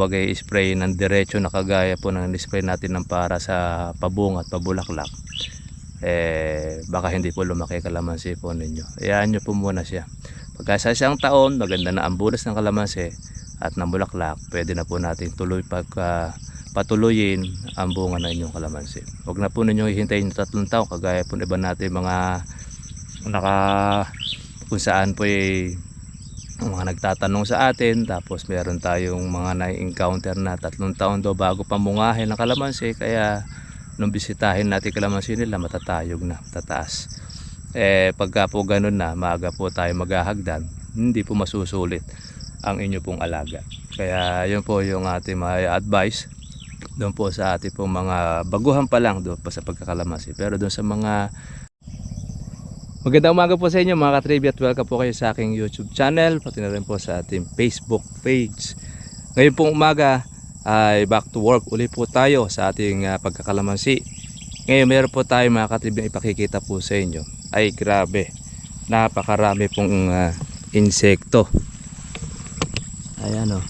kumbaga spray ng diretso na kagaya po ng spray natin ng para sa pabung at pabulaklak eh baka hindi po lumaki kalamansi po ninyo. Hayaan nyo po muna siya. Pagka sa isang taon maganda na ang bulas ng kalamansi at ng bulaklak pwede na po natin tuloy pagka patuloyin ang bunga ng inyong kalamansi. Huwag na po ninyo hihintayin ng tatlong taon kagaya po iba natin mga naka kung saan po eh mga nagtatanong sa atin tapos meron tayong mga na-encounter na tatlong taon daw bago pamungahin ng kalamansi kaya nung bisitahin natin kalamansi nila matatayog na matataas. Eh pagka po ganun na maaga po tayo maghahagdan hindi po masusulit ang inyo pong alaga. Kaya yun po yung ating mga advice doon po sa ating pong mga baguhan pa lang doon po sa pagkakalamansi. Pero doon sa mga Magandang umaga po sa inyo mga katribya at welcome po kayo sa aking YouTube channel pati na rin po sa ating Facebook page. Ngayon pong umaga ay back to work uli po tayo sa ating ah, pagkakalamansi. Ngayon meron po tayo mga katribya ipakikita po sa inyo. Ay grabe, napakarami pong ah, insekto. Ayan o.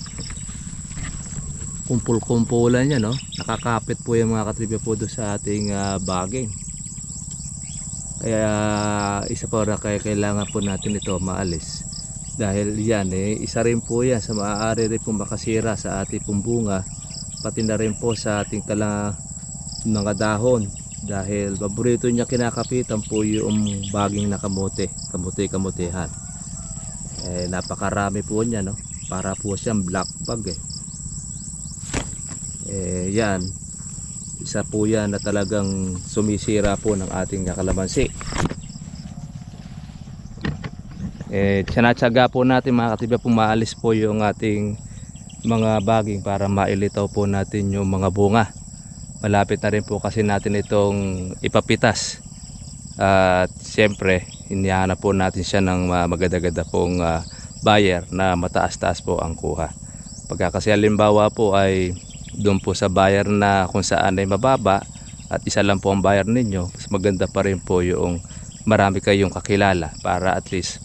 Kumpul-kumpulan yan no. Nakakapit po yung mga katribya po doon sa ating ah, baging. Kaya isa pa na kaya kailangan po natin ito maalis. Dahil yan eh, isa rin po yan sa maaari rin po makasira sa ating pong bunga. Pati na rin po sa ating kala mga dahon. Dahil paborito niya kinakapitan po yung baging na kamote. Kamote-kamotehan. Eh, napakarami po niya no. Para po siyang black bag eh. Eh yan, isa po yan na talagang sumisira po ng ating kalamansi eh tsanatsaga po natin mga katibya po maalis po yung ating mga baging para mailitaw po natin yung mga bunga. Malapit na rin po kasi natin itong ipapitas. At siyempre inihanap po natin siya ng uh, maganda-ganda pong ah, buyer na mataas-taas po ang kuha. Pagka kasi halimbawa po ay doon po sa buyer na kung saan ay mababa at isa lang po ang buyer ninyo mas maganda pa rin po yung marami kayong kakilala para at least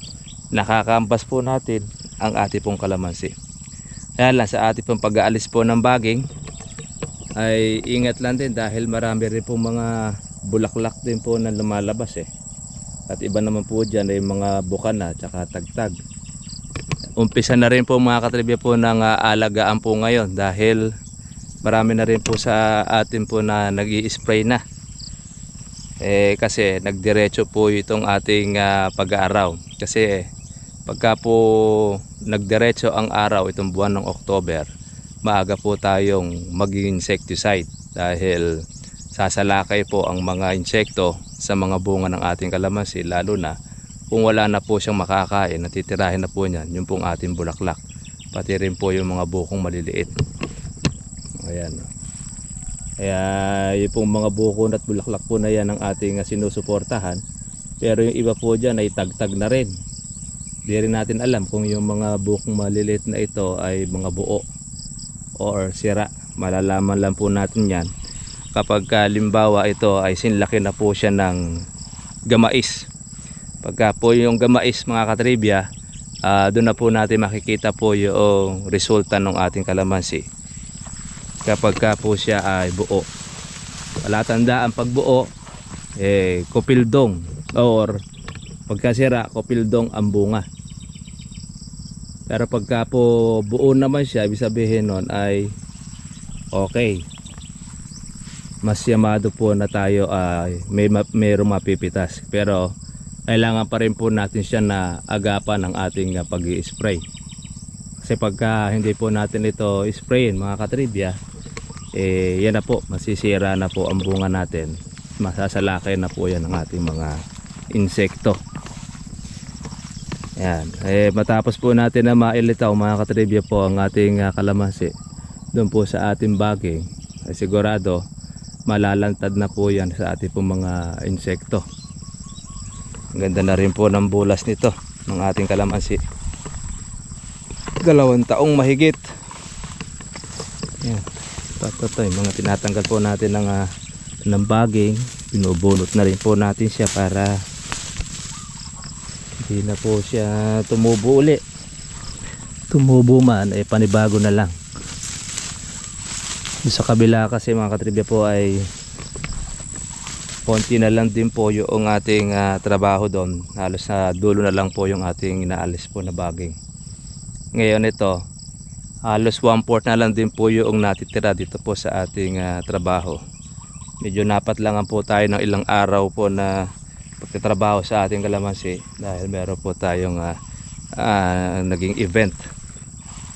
nakakampas po natin ang ating pong kalamansi. Kaya lang sa ating pong pag-aalis po ng baging ay ingat lang din dahil marami rin pong mga bulaklak din po na lumalabas eh. At iba naman po dyan ay mga bukana at saka tagtag. Umpisa na rin po mga katribya po ng ah, alagaan po ngayon dahil marami na rin po sa atin po na nag spray na. Eh kasi nagdiretso po itong ating ah, pag-aaraw. Kasi pagka po nagdiretso ang araw itong buwan ng October maaga po tayong maging insecticide dahil sasalakay po ang mga insekto sa mga bunga ng ating kalamansi lalo na kung wala na po siyang makakain natitirahin na po niyan yung pong ating bulaklak pati rin po yung mga bukong maliliit Ayan. Kaya yung pong mga buko at bulaklak po na yan ang ating ah, sinusuportahan. Pero yung iba po dyan ay tagtag na rin. Di rin natin alam kung yung mga bukong maliliit na ito ay mga buo or sira. Malalaman lang po natin yan kapag kalimbawa ito ay sinlaki na po siya ng gamais. Pagka po yung gamais mga katribya, ah, doon na po natin makikita po yung resulta ng ating kalamansi kapag ka po siya ay buo. Palatandaan pag buo eh kopildong or pagkasira kopildong ang bunga. Pero pagka po buo naman siya ibig sabihin nun ay okay. Mas yamado po na tayo ay may ma- mayroong mapipitas. Pero kailangan pa rin po natin siya na agapan ng ating pag spray kasi pagka hindi po natin ito sprayin mga katribya eh yan na po. Masisira na po ang bunga natin. Masasalakay na po yan ng ating mga insekto. Yan. Eh matapos po natin na mailitaw mga katribya po ang ating ah, kalamansi doon po sa ating baging eh, sigurado malalantad na po yan sa ating po mga insekto. Ang ganda na rin po ng bulas nito ng ating kalamansi. Dalawang taong mahigit. Yan Patotoy, mga tinatanggal po natin ng, ah, ng baging. Binubunot na rin po natin siya para hindi na po siya tumubo uli. Tumubo man, eh panibago na lang. Yung sa kabila kasi mga katribya po ay konti na lang din po yung ating ah, trabaho doon. Halos sa dulo na lang po yung ating inaalis po na baging. Ngayon ito, halos one fourth na lang din po yung natitira dito po sa ating ah, trabaho. Medyo napat lang po tayo ng ilang araw po na pagtatrabaho sa ating kalamansi dahil meron po tayong ah, ah, naging event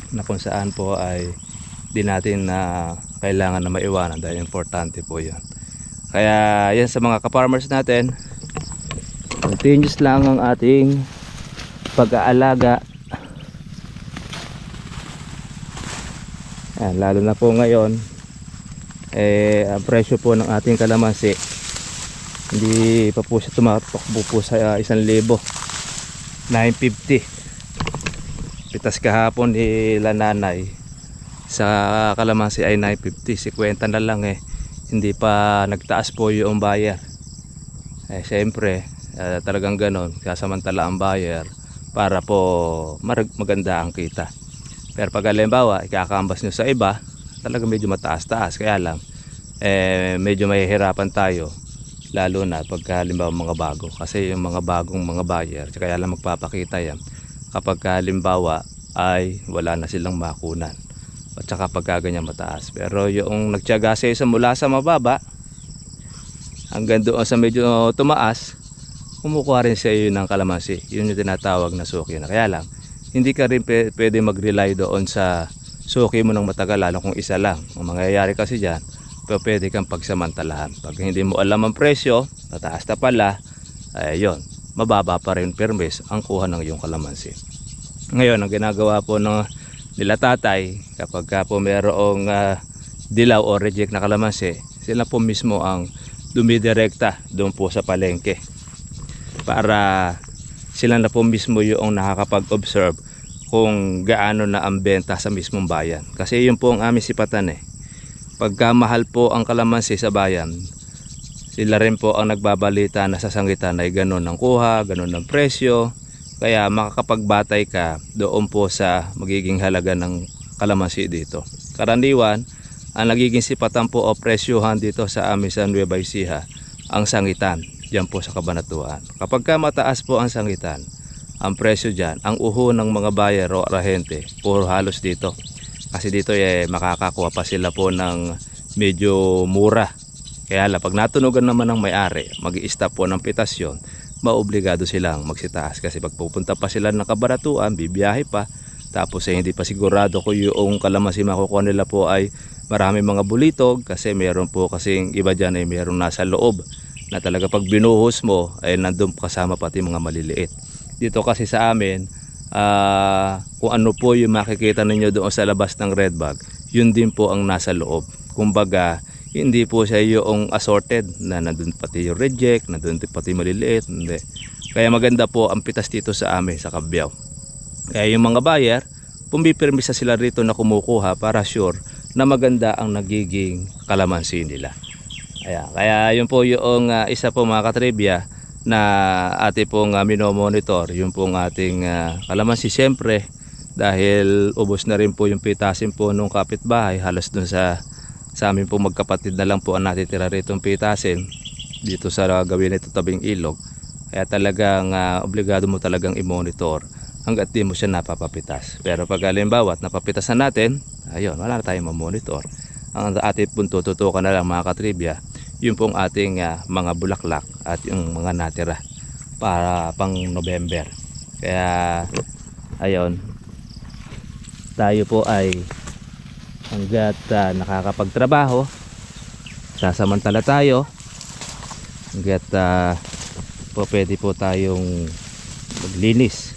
na kung saan po ay di natin na kailangan na maiwanan dahil importante po yun. Kaya yan sa mga ka-farmers natin, continuous lang ang ating pag-aalaga. Ayan, lalo na po ngayon, eh, ang presyo po ng ating kalamansi, hindi pa po siya tumatakbo po sa uh, isang libo. 950. Pitas kahapon ni nanay sa kalamansi ay 950. 50 na lang eh hindi pa nagtaas po yung buyer eh syempre eh, talagang ganon kasamantala ang buyer para po maganda ang kita pero pag halimbawa ikakambas nyo sa iba talaga medyo mataas taas kaya lang eh medyo mahihirapan tayo lalo na pag halimbawa mga bago. Kasi yung mga bagong mga buyer kaya lang magpapakita yan. Kapag halimbawa ay wala na silang makunan at saka pagka ganyan mataas. Pero yung nagtiyaga sa isa mula sa mababa hanggang doon sa medyo tumaas kumukuha rin sa iyo ng kalamansi. Yun yung tinatawag na suki na. Kaya lang hindi ka rin pwede mag-rely doon sa suki mo ng matagal lalo kung isa lang. Ang mangyayari kasi dyan pwede kang pagsamantalahan. Pag hindi mo alam ang presyo tataas na pala ay yun mababa pa rin permis ang kuha ng iyong kalamansi. Ngayon ang ginagawa po ng nila tatay kapag ka po mayroong ah, dilaw o reject na kalamansi sila po mismo ang dumidirekta doon po sa palengke para sila na po mismo yung nakakapag-observe kung gaano na ang benta sa mismong bayan. Kasi yun po ang aming sipatan eh. Pagka mahal po ang kalamansi sa bayan sila rin po ang nagbabalita na sa sangitan ay ganun ang kuha, ganun ang presyo. Kaya makakapagbatay ka doon po sa magiging halaga ng kalamansi dito. Karaniwan, ang nagiging sipatan po o presyohan dito sa amin sa Nueva Ecija, ang sangitan, diyan po sa Kabanatuan. Kapag ka mataas po ang sangitan, ang presyo diyan, ang uho ng mga buyer o arahente, puro halos dito. Kasi dito eh, makakakuha pa sila po ng medyo mura. Kaya lang, pag natunugan naman ng may-ari, mag stop po ng pitasyon, maobligado silang magsitaas kasi pag pupunta pa sila ng kabaratuan, bibiyahe pa tapos eh, hindi pa sigurado kung yung kalamansi makukuha nila po ay marami mga bulitog kasi meron po kasing iba dyan ay meron nasa loob na talaga pag binuhos mo ay nandun kasama pati mga maliliit dito kasi sa amin ah, kung ano po yung makikita ninyo doon sa labas ng red bag yun din po ang nasa loob kumbaga hindi po siya yung assorted na nandun pati yung reject, nandun pati maliliit, hindi. Kaya maganda po ang pitas dito sa amin sa Kabyaw. Kaya yung mga buyer, pumipirmisa sila rito na kumukuha para sure na maganda ang nagiging kalamansi nila. Kaya, kaya yun po yung ah, isa po mga katribya na ate pong uh, minomonitor, yung pong ating ah, kalamansi. Siyempre dahil ubos na rin po yung pitasin po nung kapitbahay halos dun sa sa amin po magkapatid na lang po ang natitira rito ng pitasin dito sa gawin nito tabing ilog. Kaya talagang ah, obligado mo talagang i-monitor hanggat di mo siya napapapitas. Pero pag halimbawa at napapitasan natin ayun wala na tayong mamonitor. Ang ating pong tututukan na lang mga katribya yung pong ating ah, mga bulaklak at yung mga natira para pang November. Kaya ayun tayo po ay hanggat ah, nakakapagtrabaho sasamantala tayo hanggat ah, po pwede po tayong maglinis.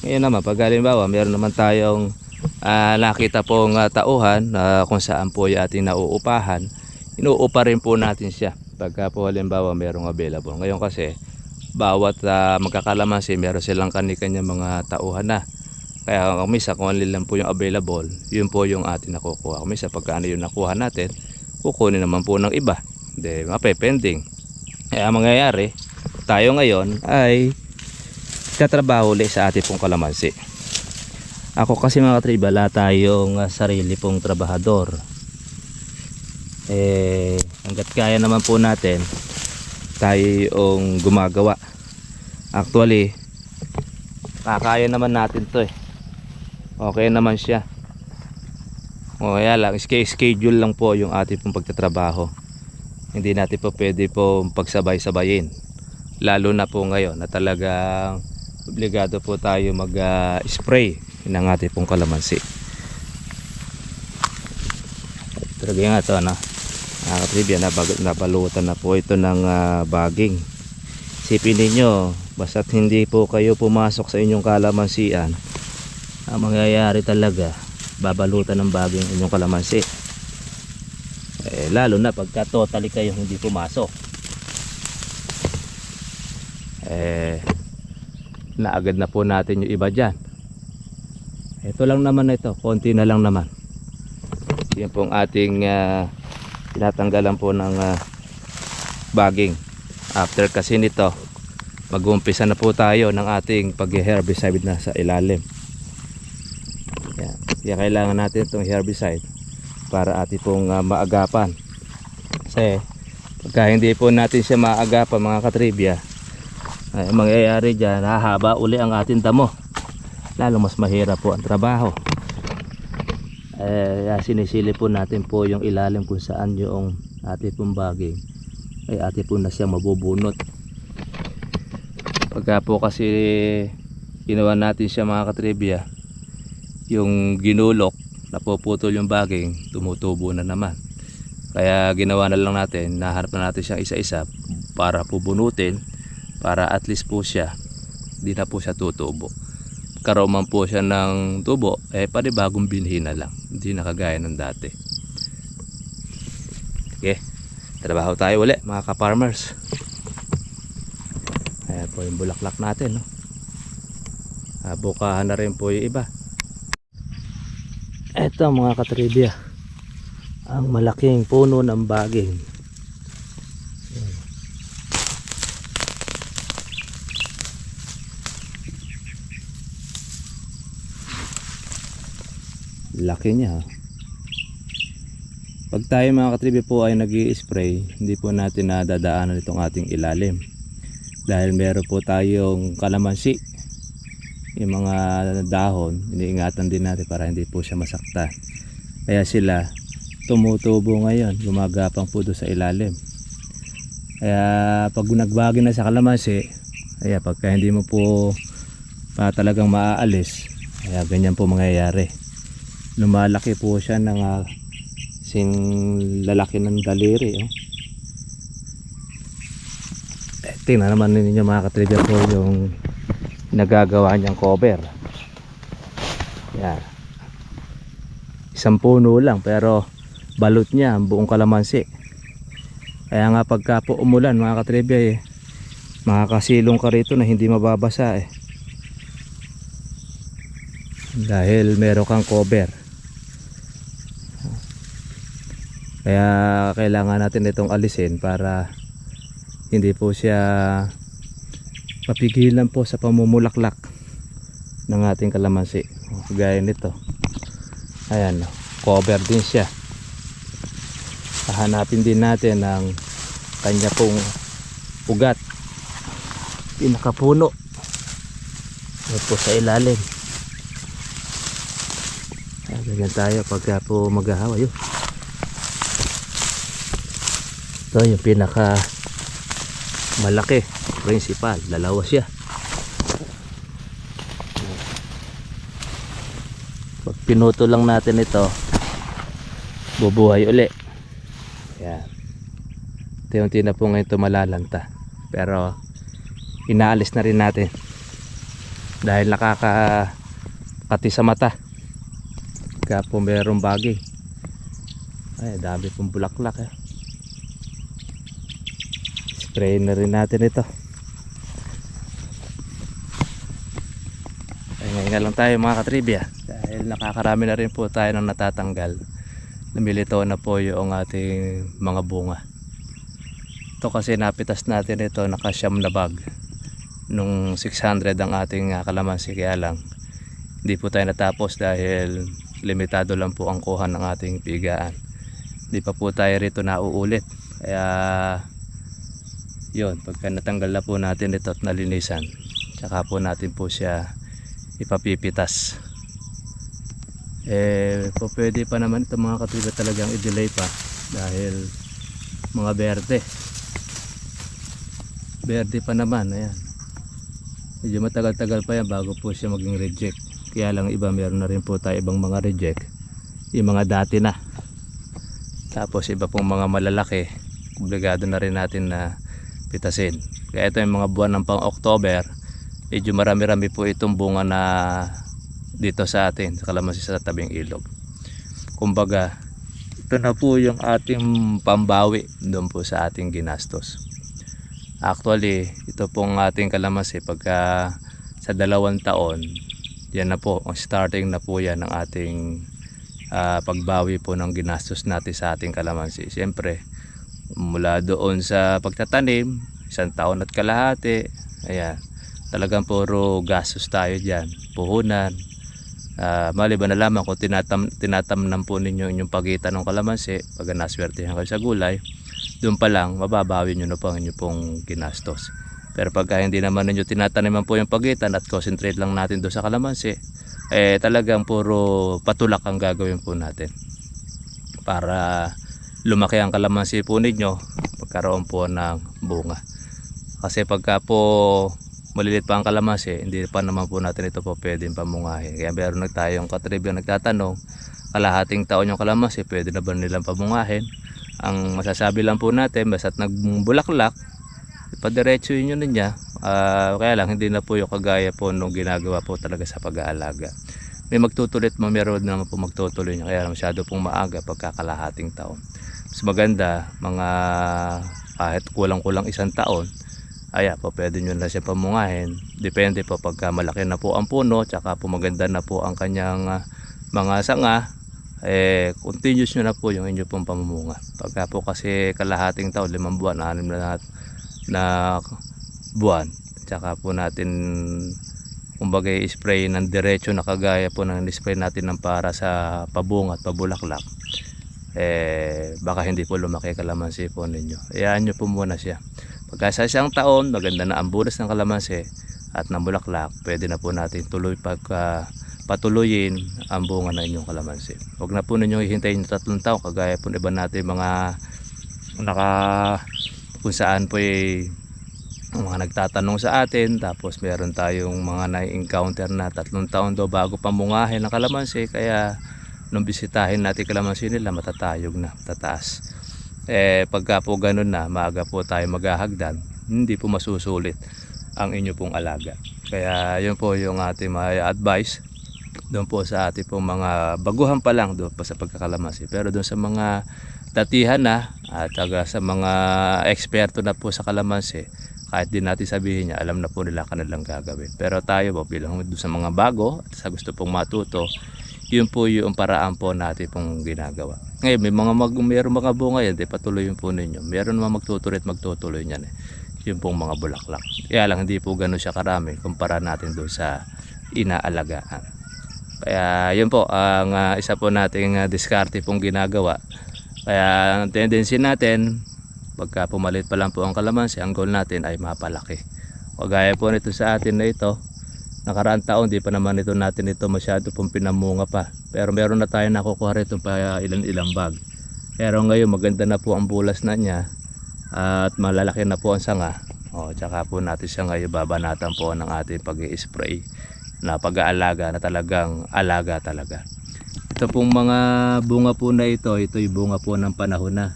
Ngayon naman pag halimbawa meron naman tayong ah, nakita pong ah, tauhan na kung saan po yung ating nauupahan inuupa rin po natin siya pagka po halimbawa merong available ngayon kasi bawat uh, magkakalamansi meron silang kani-kanya mga tauhan na kaya kung misa kung alin lang po yung available, yun po yung atin nakukuha. Kung misa pagka ano yung nakuha natin, kukunin naman po ng iba. Hindi, mapepending. Kaya ang mangyayari, tayo ngayon ay tatrabaho ulit sa ating pong kalamansi. Ako kasi mga katriba, wala tayong ah, sarili pong trabahador. Eh hanggat kaya naman po natin tayo yung gumagawa. Actually kakaya naman natin to eh. Okay naman siya. O kaya lang sch- schedule lang po yung ating pong pagtatrabaho. Hindi natin po pwede po pagsabay-sabayin. Lalo na po ngayon na talagang obligado po tayo mag ah, spray ng ating pong kalamansi. Talaga nga ito ano mga katribya nabag- nabalutan na po ito ng ah, baging. Isipin ninyo basta't hindi po kayo pumasok sa inyong kalamansian ang mangyayari talaga babalutan ng baging inyong kalamansi. Eh, lalo na pagka totally kayo hindi pumasok. Eh naagad na po natin yung iba dyan. Ito lang naman na ito konti na lang naman. Yan pong ating ah, tinatanggalan po ng ah, baging. After kasi nito mag-uumpisa na po tayo ng ating pag-herbicide na sa ilalim. Yan. Kaya kailangan natin itong herbicide para ating pong ah, maagapan. Kasi pagka hindi po natin siya maagapan mga katribya ay ang mangyayari dyan hahaba uli ang ating damo. Lalo mas mahirap po ang trabaho eh, sinisili po natin po yung ilalim kung saan yung ating pong baging ay ating po na siya mabubunot. Pagka po kasi ginawa natin siya mga katribya yung ginulok napuputol yung baging tumutubo na naman. Kaya ginawa na lang natin naharap na natin siyang isa-isa para pubunutin para at least po siya di na po siya tutubo. Karoman po siya ng tubo eh pari bagong binhi na lang hindi na kagaya ng dati. Okay trabaho tayo uli mga ka-farmers. Ayan po yung bulaklak natin no? Ah, bukahan na rin po yung iba. Eto mga katribya ang malaking puno ng baging laki niya pag tayo mga katribya po ay nag spray hindi po natin nadadaanan itong ating ilalim. Dahil meron po tayong kalamansi yung mga dahon iniingatan din natin para hindi po siya masaktan kaya sila tumutubo ngayon gumagapang po doon sa ilalim. Kaya pag nagbagi na sa kalamansi kaya pagka hindi mo po pa talagang maaalis kaya ganyan po mangyayari lumalaki po siya ng uh, sing lalaki ng daliri oh. eh, tingnan naman ninyo mga katribya po yung nagagawa niyang cover. Yan. Isang puno lang pero balot niya ang buong kalamansi. Kaya nga pagka po umulan mga katribya eh, makakasilong ka rito na hindi mababasa eh. Dahil meron kang cover kaya kailangan natin itong alisin para hindi po siya mapigilan po sa pamumulaklak ng ating kalamansi. Gaya nito. Ayan cover din siya. Hahanapin din natin ang kanya pong ugat. Pinakapuno. Ito po sa ilalim. Ganyan tayo pagka po maghahawa yun ito yung pinaka malaki principal. Dalawa siya. Pag pinuto lang natin ito bubuhay uli. Yan unti-unti na po ngayon ito malalanta. Pero inaalis na rin natin. Dahil nakaka pati sa mata. Kaya po mayroong bagay. Ay dami pong bulaklak eh spray na rin natin ito. Ay ngayon nga lang tayo mga katribya. Dahil nakakarami na rin po tayo ng natatanggal. Namilito na po yung ating mga bunga. Ito kasi napitas natin ito nakasyam na bag. Nung 600 ang ating ah, kalamansi kaya lang hindi po tayo natapos dahil limitado lang po ang kuha ng ating pigaan. Di pa po tayo rito nauulit. Kaya yun, pagka natanggal na po natin ito at nalinisan, tsaka po natin po siya ipapipitas. Eh, po pwede pa naman ito mga katulad talagang i-delay pa dahil mga berde. Berde pa naman, ayan. Medyo matagal-tagal pa yan bago po siya maging reject. Kaya lang iba meron na rin po tayo ibang mga reject. Yung mga dati na. Tapos iba pong mga malalaki, obligado na rin natin na pitasin. Kaya ito yung mga buwan ng pang October, medyo marami-rami po itong bunga na dito sa atin, sa kalamansi sa tabing ilog. Kumbaga, ito na po yung ating pambawi doon po sa ating ginastos. Actually, ito pong ating kalamansi pagka sa dalawang taon, yan na po, starting na po yan ng ating ah, pagbawi po ng ginastos natin sa ating kalamansi. Siyempre, mula doon sa pagtatanim, isang taon at kalahati, ayan, talagang puro gastos tayo dyan, puhunan, Ah, maliban na lamang kung tinatam, tinatamnan po ninyo yung pagitan ng kalamansi, pag naswertehan kayo sa gulay, doon pa lang, mababawi nyo na po ang inyo pong ginastos. Pero pagka hindi naman ninyo tinataniman po yung pagitan at concentrate lang natin doon sa kalamansi, eh talagang puro patulak ang gagawin po natin. Para lumaki ang kalamansi po ninyo, magkaroon po ng bunga. Kasi pagka po malilit pa ang kalamansi, hindi pa naman po natin ito po pwedeng pamungahin. Kaya meron na tayong katribyo nagtatanong, kalahating taon yung kalamansi, pwede na ba nilang pamungahin? Ang masasabi lang po natin, basta't nagbulaklak, ipadiretso yun yun niya. Ah, kaya lang, hindi na po yung kagaya po nung ginagawa po talaga sa pag-aalaga. May magtutulit mo, meron naman po magtutuloy niya. Kaya masyado pong maaga pagkakalahating taon. Mas maganda, mga kahit kulang-kulang isang taon, Aya po, pwede nyo na siya pamungahin. Depende po pagka malaki na po ang puno, tsaka po maganda na po ang kanyang ah, mga sanga, eh, continuous nyo na po yung inyo pong pamumunga. Pagka po kasi kalahating taon, limang buwan, anim na, na buwan, tsaka po natin kumbaga spray ng diretso na kagaya po ng spray natin ng para sa pabunga at pabulaklak eh baka hindi po lumaki kalamansi po ninyo. Iyaan nyo po muna siya. Pagka sa isang taon, maganda na ang bulas ng kalamansi at ng bulaklak, pwede na po natin tuloy pagka patuloyin ang bunga ng inyong kalamansi. Huwag na po ninyong hihintayin yung tatlong taon, kagaya po iba natin mga naka kung saan po eh, ang mga nagtatanong sa atin tapos meron tayong mga na-encounter na tatlong taon daw bago pamungahin ng kalamansi kaya nung bisitahin natin kalamansi nila matatayog na, tataas eh pagka po ganun na maaga po tayo maghahagdan hindi po masusulit ang inyo pong alaga. Kaya yun po yung ating may advice doon po sa ating pong mga baguhan pa lang doon po sa pagkakalamansi. Pero doon sa mga datihan na at taga sa mga eksperto na po sa kalamansi kahit din natin sabihin niya alam na po nila kanilang gagawin. Pero tayo po bilang doon sa mga bago at sa gusto pong matuto yun po yung paraan po natin pong ginagawa. Ngayon, may mga mag, mayroong mga bunga yan, di patuloy yun po ninyo. Meron naman magtutuloy at magtutuloy niyan eh. Yun pong mga bulaklak. Kaya lang, hindi po ganun siya karami kumpara natin doon sa inaalagaan. Kaya yun po, ang ah, isa po nating uh, diskarte pong ginagawa. Kaya ang tendency natin, pagka pumalit pa lang po ang kalamansi, ang goal natin ay mapalaki. O po nito sa atin na ito, nakaraang taon di pa naman ito natin ito masyado pong pinamunga pa. Pero meron na tayo nakukuha rito pa ilan ilang bag. Pero ngayon maganda na po ang bulas na niya at malalaki na po ang sanga. O tsaka po natin siya ngayon babanatan po ng ating pag spray na pag-aalaga na talagang alaga talaga. Ito pong mga bunga po na ito ito yung bunga po ng panahon na.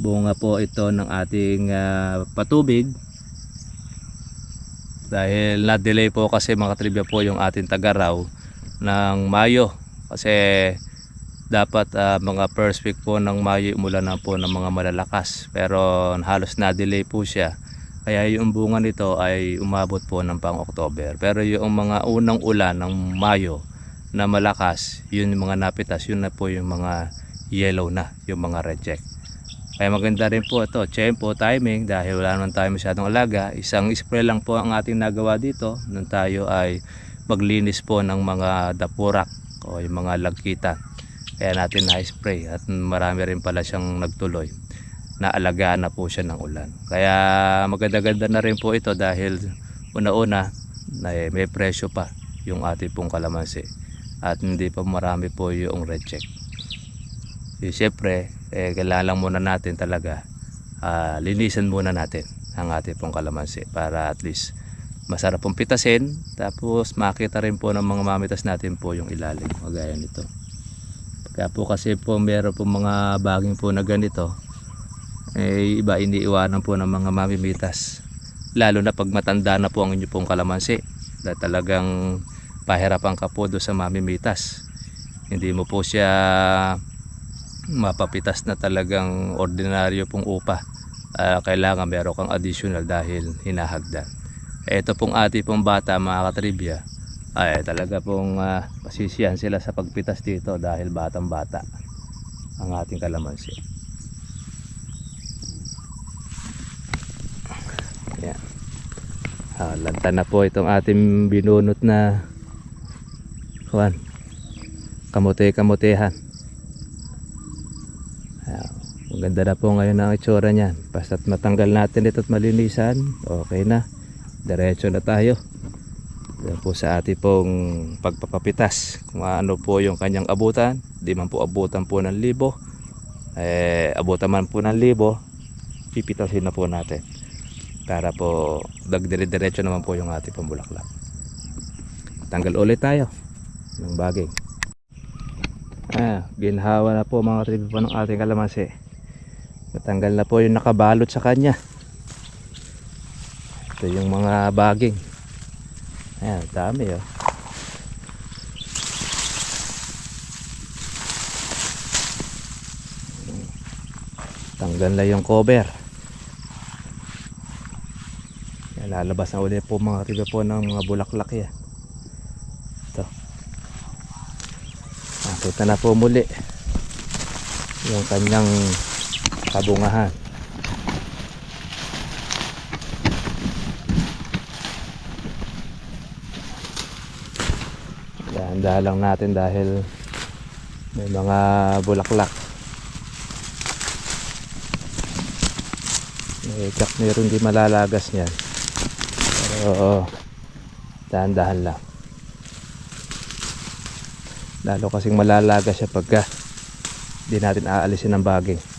Bunga po ito ng ating ah, patubig dahil na-delay po kasi mga trivia po yung ating tagaraw ng Mayo. Kasi dapat ah, mga first week po ng Mayo umulan na po ng mga malalakas. Pero halos na-delay po siya. Kaya yung bunga nito ay umabot po ng pang October pero yung mga unang ulan ng Mayo na malakas yun yung mga napitas. Yun na po yung mga yellow na yung mga reject kaya maganda rin po ito, tempo, timing dahil wala naman tayo masyadong alaga. Isang spray lang po ang ating nagawa dito nung tayo ay maglinis po ng mga dapurak o yung mga lagkitan. Kaya natin na-spray at marami rin pala siyang nagtuloy. Naalagaan na po siya ng ulan. Kaya maganda-ganda na rin po ito dahil una-una na eh, may presyo pa yung ating pong kalamansi at hindi pa marami po yung reject. Eh, Siyempre, eh, kailangan lang muna natin talaga. Ah, linisan muna natin ang ating pong kalamansi para at least masarap pong pitasin tapos makita rin po ng mga mamitas natin po yung ilalim kagaya nito. Kaya po kasi po meron po mga baging po na ganito eh iba iniiwanan po ng mga mamimitas. Lalo na pag matanda na po ang inyo pong kalamansi na talagang pahirapan ka po doon sa mamimitas. Hindi mo po siya mapapitas na talagang ordinaryo pong upa. Ah, kailangan meron kang additional dahil hinahagdan. Ito pong ati pong bata mga katribya ay talaga pong ah, pasisiyan sila sa pagpitas dito dahil batang bata ang ating kalamansi. Yan ah, lanta na po itong ating binunot na kuwan kamote kamotehan Maganda na po ngayon ang itsura niyan. Basta't matanggal natin ito at malinisan, okay na. Diretso na tayo. Yan po sa ating pong pagpapapitas. Kung ano po yung kanyang abutan, di man po abutan po ng libo. Eh, abutan man po ng libo, pipitasin na po natin. Para po dagdire-diretso naman po yung ating pong bulaklak. Tanggal ulit tayo ng baging. Ah, ginhawa na po mga tribo po ng ating kalamansi. Natanggal na po yung nakabalot sa kanya. Ito yung mga baging. Ayan, dami oh. Tanggal na yung cover. Ayan, lalabas na ulit po mga tribo po ng mga bulaklak yan. Ito. Nakita na po muli yung kanyang kabungahan. Dahan-dahan lang natin dahil may mga bulaklak. May kak meron di malalagas niyan. Pero dahan-dahan lang. Lalo kasing malalagas siya pagka di natin aalisin ng baging.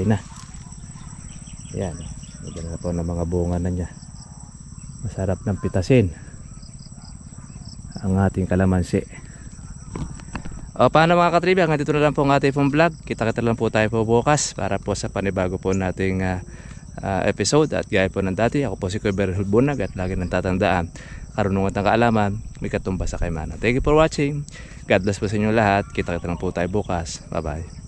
Okay na. Yan. Maganda na po ng mga bunga na niya. Masarap ng pitasin. Ang ating kalamansi. O paano mga katribya, dito na lang po ang ating vlog. Kita-kita lang po tayo po bukas para po sa panibago po nating ah, ah, episode. At gaya po ng dati, ako po si Kuya Bunag at lagi nang tatandaan. Karunungan ng kaalaman, may katumba sa kaimana. Thank you for watching. God bless po sa inyo lahat. Kita-kita lang po tayo bukas. Bye-bye.